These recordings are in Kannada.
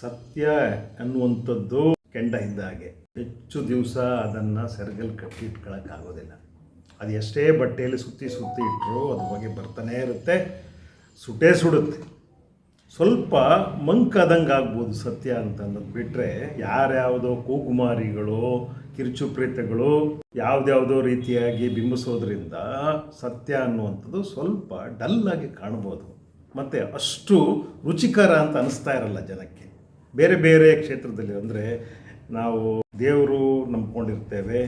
ಸತ್ಯ ಅನ್ನುವಂಥದ್ದು ಕೆಂಡ ಇದ್ದ ಹಾಗೆ. ಹೆಚ್ಚು ದಿವಸ ಅದನ್ನು ಸೆರಗಲ್ಲಿ ಆಗೋದಿಲ್ಲ. ಅದು ಎಷ್ಟೇ ಬಟ್ಟೆಯಲ್ಲಿ ಸುತ್ತಿ ಸುತ್ತಿ ಇಟ್ಟರು ಅದ್ರ ಬಗ್ಗೆ ಬರ್ತಾನೇ ಇರುತ್ತೆ ಸುಟೇ ಸುಡುತ್ತೆ. ಸ್ವಲ್ಪ ಮಂಕಾದಂಗೆ ಆಗ್ಬೋದು ಸತ್ಯ ಅಂತಂದು ಬಿಟ್ಟರೆ ಯಾರ್ಯಾವುದೋ ಕೂಗುಮಾರಿಗಳು, ಕಿರುಚುಪ್ರೀತಗಳು ಯಾವುದ್ಯಾವುದೋ ರೀತಿಯಾಗಿ ಬಿಂಬಿಸೋದ್ರಿಂದ ಸತ್ಯ ಅನ್ನುವಂಥದ್ದು ಸ್ವಲ್ಪ ಡಲ್ಲಾಗಿ ಕಾಣ್ಬೋದು. ಮತ್ತು ಅಷ್ಟು ರುಚಿಕರ ಅಂತ ಅನಿಸ್ತಾ ಇರಲ್ಲ ಜನಕ್ಕೆ. ಬೇರೆ ಬೇರೆ ಕ್ಷೇತ್ರದಲ್ಲಿ ಅಂದರೆ ನಾವು ದೇವರು ನಂಬ್ಕೊಂಡಿರ್ತೇವೆ,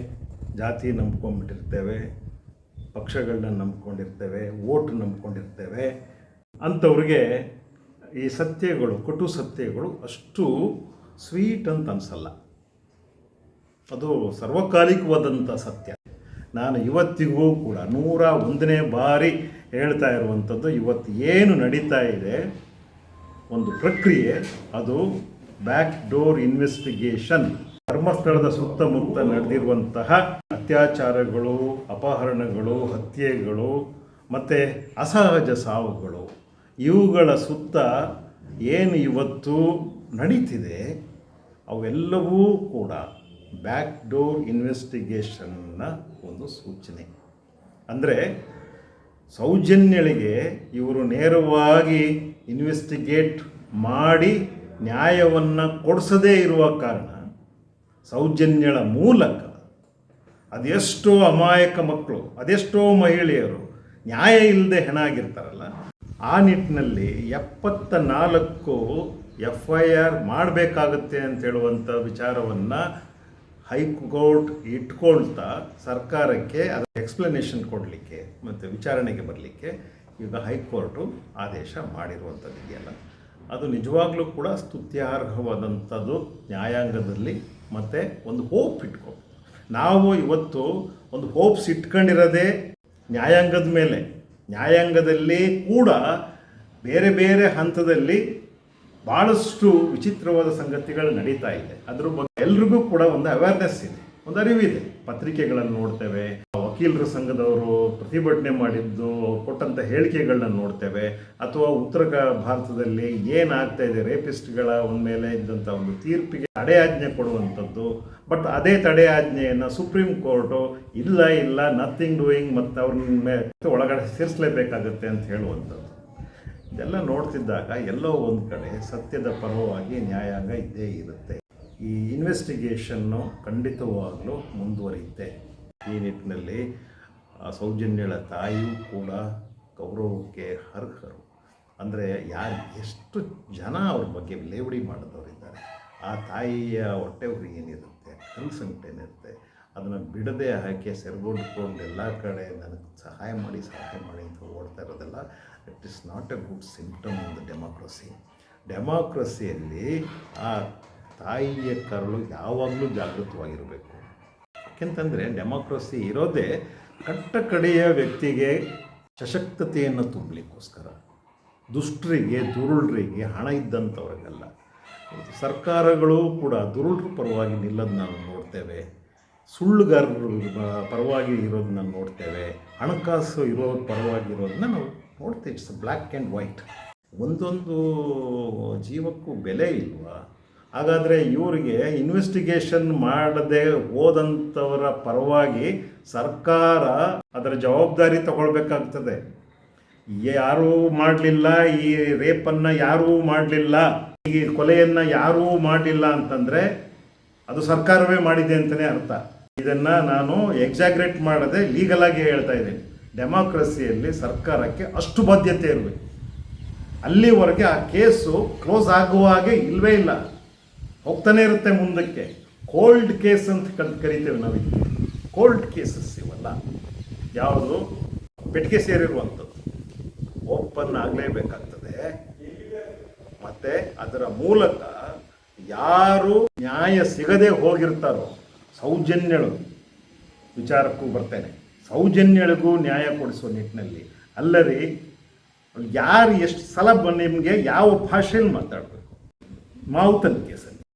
ಜಾತಿ ನಂಬ್ಕೊಂಡ್ಬಿಟ್ಟಿರ್ತೇವೆ ಪಕ್ಷಗಳನ್ನ ನಂಬ್ಕೊಂಡಿರ್ತೇವೆ ಓಟ್ ನಂಬ್ಕೊಂಡಿರ್ತೇವೆ, ಅಂಥವ್ರಿಗೆ ಈ ಸತ್ಯಗಳು, ಕಟು ಸತ್ಯಗಳು ಅಷ್ಟು ಸ್ವೀಟ್ ಅಂತ ಅನಿಸಲ್ಲ. ಅದು ಸರ್ವಕಾಲಿಕವಾದಂಥ ಸತ್ಯ. ನಾನು ಇವತ್ತಿಗೂ ಕೂಡ ನೂರ ಒಂದನೇ ಬಾರಿ ಹೇಳ್ತಾ ಇರುವಂಥದ್ದು, ಇವತ್ತು ಏನು ನಡೀತಾ ಇದೆ, ಒಂದು ಪ್ರಕ್ರಿಯೆ, ಅದು ಬ್ಯಾಕ್ ಡೋರ್ ಇನ್ವೆಸ್ಟಿಗೇಷನ್ ಧರ್ಮಸ್ಥಳದ ಸುತ್ತಮುತ್ತ ನಡೆದಿರುವಂತಹ ಅತ್ಯಾಚಾರಗಳು, ಅಪಹರಣಗಳು, ಹತ್ಯೆಗಳು, ಮತ್ತು ಅಸಹಜ ಸಾವುಗಳು, ಇವುಗಳ ಸುತ್ತ ಏನು ಇವತ್ತು ನಡೀತಿದೆ, ಅವೆಲ್ಲವೂ ಕೂಡ ಬ್ಯಾಕ್ ಡೋರ್ ಇನ್ವೆಸ್ಟಿಗೇಷನ್ನ ಒಂದು ಸೂಚನೆ. ಅಂದರೆ ಸೌಜನ್ಯಳಿಗೆ ಇವರು ನೇರವಾಗಿ ಇನ್ವೆಸ್ಟಿಗೇಟ್ ಮಾಡಿ ನ್ಯಾಯವನ್ನು ಕೊಡಿಸದೇ ಇರುವ ಕಾರಣ ಸೌಜನ್ಯಗಳ ಮೂಲಕ ಅದೆಷ್ಟೋ ಅಮಾಯಕ ಮಕ್ಕಳು, ಅದೆಷ್ಟೋ ಮಹಿಳೆಯರು ನ್ಯಾಯ ಇಲ್ಲದೆ ಹೆಣಾಗಿರ್ತಾರಲ್ಲ, ಆ ನಿಟ್ಟಿನಲ್ಲಿ ಎಪ್ಪತ್ತ ನಾಲ್ಕು ಎಫ್ ಐ ಆರ್ ಮಾಡಬೇಕಾಗುತ್ತೆ ಅಂತ ಹೇಳುವಂಥ ವಿಚಾರವನ್ನು ಹೈಕೋರ್ಟ್ ಇಟ್ಕೊಳ್ತಾ ಸರ್ಕಾರಕ್ಕೆ ಅದರ ಎಕ್ಸ್ಪ್ಲನೇಷನ್ ಕೊಡಲಿಕ್ಕೆ ಮತ್ತು ವಿಚಾರಣೆಗೆ ಬರಲಿಕ್ಕೆ ಈಗ ಹೈಕೋರ್ಟು ಆದೇಶ ಮಾಡಿರುವಂಥದ್ದು ಇದೆಯಲ್ಲ ಅದು ನಿಜವಾಗ್ಲೂ ಕೂಡ ಸ್ತುತ್ಯಾರ್ಹವಾದಂಥದ್ದು ನ್ಯಾಯಾಂಗದಲ್ಲಿ ಮತ್ತು ಒಂದು ಹೋಪ್ ಇಟ್ಕೋ ನಾವು ಇವತ್ತು ಒಂದು ಹೋಪ್ಸ್ ಇಟ್ಕೊಂಡಿರೋದೇ ನ್ಯಾಯಾಂಗದ ಮೇಲೆ. ನ್ಯಾಯಾಂಗದಲ್ಲಿ ಕೂಡ ಬೇರೆ ಬೇರೆ ಹಂತದಲ್ಲಿ ಭಾಳಷ್ಟು ವಿಚಿತ್ರವಾದ ಸಂಗತಿಗಳು ನಡೀತಾ ಇದೆ. ಅದ್ರ ಬಗ್ಗೆ ಎಲ್ರಿಗೂ ಕೂಡ ಒಂದು ಅವೇರ್ನೆಸ್ ಇದೆ. ಒಂದು ಅರಿವಿದೆ. ಪತ್ರಿಕೆಗಳನ್ನು ನೋಡ್ತೇವೆ. ವಕೀಲರ ಸಂಘದವರು ಪ್ರತಿಭಟನೆ ಮಾಡಿದ್ದು ಕೊಟ್ಟಂಥ ಹೇಳಿಕೆಗಳನ್ನ ನೋಡ್ತೇವೆ. ಅಥವಾ ಉತ್ತರ ಭಾರತದಲ್ಲಿ ಏನಾಗ್ತಾ ಇದೆ, ರೇಪಿಸ್ಟ್ಗಳ ಒಂದ್ ಮೇಲೆ ಇದ್ದಂಥ ಒಂದು ತೀರ್ಪಿಗೆ ತಡೆಯಾಜ್ಞೆ ಕೊಡುವಂಥದ್ದು. ಬಟ್ ಅದೇ ತಡೆಯಾಜ್ಞೆಯನ್ನು ಸುಪ್ರೀಂ ಕೋರ್ಟು ಇಲ್ಲ ಇಲ್ಲ ನಥಿಂಗ್ ಡೂಯಿಂಗ್ ಮತ್ತು ಅವ್ರನ್ನ ಮೇಲೆ ಒಳಗಡೆ ಸೇರಿಸಲೇಬೇಕಾಗತ್ತೆ ಅಂತ ಹೇಳುವಂಥದ್ದು. ಇದೆಲ್ಲ ನೋಡ್ತಿದ್ದಾಗ ಎಲ್ಲೋ ಒಂದು ಕಡೆ ಸತ್ಯದ ಪರವಾಗಿ ನ್ಯಾಯಾಂಗ ಇದ್ದೇ ಇರುತ್ತೆ. ಈ ಇನ್ವೆಸ್ಟಿಗೇಷನ್ನು ಖಂಡಿತವಾಗಲೂ ಮುಂದುವರಿಯುತ್ತೆ. ಈ ನಿಟ್ಟಿನಲ್ಲಿ ಸೌಜನ್ಯಳ ತಾಯಿಯೂ ಕೂಡ ಗೌರವಕ್ಕೆ ಅರ್ಹರು. ಅಂದರೆ ಯಾರು, ಎಷ್ಟು ಜನ ಅವ್ರ ಬಗ್ಗೆ ಲೇವಡಿ ಮಾಡಿದವರಿದ್ದಾರೆ ಆ ತಾಯಿಯ ಹೊಟ್ಟೆ ಏನಿರುತ್ತೆ ಏನಿರುತ್ತೆ, ಅದನ್ನು ಬಿಡದೆ ಹಾಕಿ ಸೆರಗೊಂಡ್ಕೊಂಡು ಎಲ್ಲ ಕಡೆ ನನಗೆ ಸಹಾಯ ಮಾಡಿ ಸಹಾಯ ಮಾಡಿ ಅಂತ ಓಡ್ತಾ ಇರೋದೆಲ್ಲ it is not a good symptom in the democracy ಡೆಮಾಕ್ರಸಿಯಲ್ಲಿ ಆ ತಾಯಿಯ ಕರಳು ಯಾವಾಗಲೂ ಜಾಗೃತವಾಗಿರಬೇಕು. ಯಾಕೆಂತಂದರೆ ಡೆಮಾಕ್ರಸಿ ಇರೋದೇ ಕಟ್ಟ ಕಡೆಯ ವ್ಯಕ್ತಿಗೆ ಸಶಕ್ತತೆಯನ್ನು ತುಂಬಲಿಕ್ಕೋಸ್ಕರ. ದುಷ್ಟರಿಗೆ, ದುರುಳರಿಗೆ ಹಣ ಇದ್ದಂಥವ್ರಿಗೆಲ್ಲ. ಸರ್ಕಾರಗಳು ಕೂಡ ದುರುಳರ ಪರವಾಗಿ ನಿಲ್ಲೋದು ನಾವು ನೋಡ್ತೇವೆ. ಸುಳ್ಳುಗಾರರು ಪರವಾಗಿ ಇರೋದನ್ನ ನೋಡ್ತೇವೆ. ಹಣಕಾಸು ಇರೋ ಪರವಾಗಿ ಇರೋದನ್ನ ನಾವು ನೋಡ್ತೇವೆ. ಇಟ್ಸ್ ಬ್ಲ್ಯಾಕ್ ಆ್ಯಂಡ್ ವೈಟ್ ಒಂದೊಂದು ಜೀವಕ್ಕೂ ಬೆಲೆ ಇಲ್ವಾ? ಹಾಗಾದರೆ ಇವರಿಗೆ ಇನ್ವೆಸ್ಟಿಗೇಷನ್ ಮಾಡದೆ ಹೋದಂಥವರ ಪರವಾಗಿ ಸರ್ಕಾರ ಅದರ ಜವಾಬ್ದಾರಿ ತಗೊಳ್ಬೇಕಾಗ್ತದೆ. ಯಾರೂ ಮಾಡಲಿಲ್ಲ, ಈ ರೇಪನ್ನು ಯಾರೂ ಮಾಡಲಿಲ್ಲ, ಈ ಕೊಲೆಯನ್ನು ಯಾರೂ ಮಾಡಲಿಲ್ಲ ಅಂತಂದರೆ ಅದು ಸರ್ಕಾರವೇ ಮಾಡಿದೆ ಅಂತಲೇ ಅರ್ಥ. ಇದನ್ನು ನಾನು ಎಕ್ಸಾಗ್ರೇಟ್ ಮಾಡದೆ ಲೀಗಲ್ ಆಗಿ ಹೇಳ್ತಾ ಇದ್ದೀನಿ. ಡೆಮಾಕ್ರಸಿಯಲ್ಲಿ ಸರ್ಕಾರಕ್ಕೆ ಅಷ್ಟು ಬಾಧ್ಯತೆ ಇರಬೇಕು. ಅಲ್ಲಿವರೆಗೆ ಆ ಕೇಸು ಕ್ಲೋಸ್ ಆಗುವ ಹಾಗೆ ಇಲ್ಲವೇ ಇಲ್ಲ. ಹೋಗ್ತಾನೆ ಇರುತ್ತೆ ಮುಂದಕ್ಕೆ. ಕೋಲ್ಡ್ ಕೇಸ್ ಅಂತ ಕಲ್ ಕರಿತೇವೆ ನಾವು ಕೋಲ್ಡ್ ಕೇಸಸ್ ಇವೆಲ್ಲ. ಯಾವುದು? ಪೆಟ್ಟಿಗೆ ಸೇರಿರುವಂಥದ್ದು. ಓಪನ್ ಆಗಲೇಬೇಕಾಗ್ತದೆ. ಮತ್ತೆ ಅದರ ಮೂಲಕ ಯಾರು ನ್ಯಾಯ ಸಿಗದೆ ಹೋಗಿರ್ತಾರೋ, ಸೌಜನ್ಯಳು, ವಿಚಾರಕ್ಕೂ ಬರ್ತೇನೆ. ಸೌಜನ್ಯಳಿಗೂ ನ್ಯಾಯ ಕೊಡಿಸುವ ನಿಟ್ಟಿನಲ್ಲಿ. ಅಲ್ಲರಿ ಯಾರು ಎಷ್ಟು ಸಲ ನಿಮಗೆ ಯಾವ ಭಾಷೆಯಲ್ಲಿ ಮಾತಾಡಬೇಕು? ಮಾವುತನ ಕೇಸಲ್ಲಿ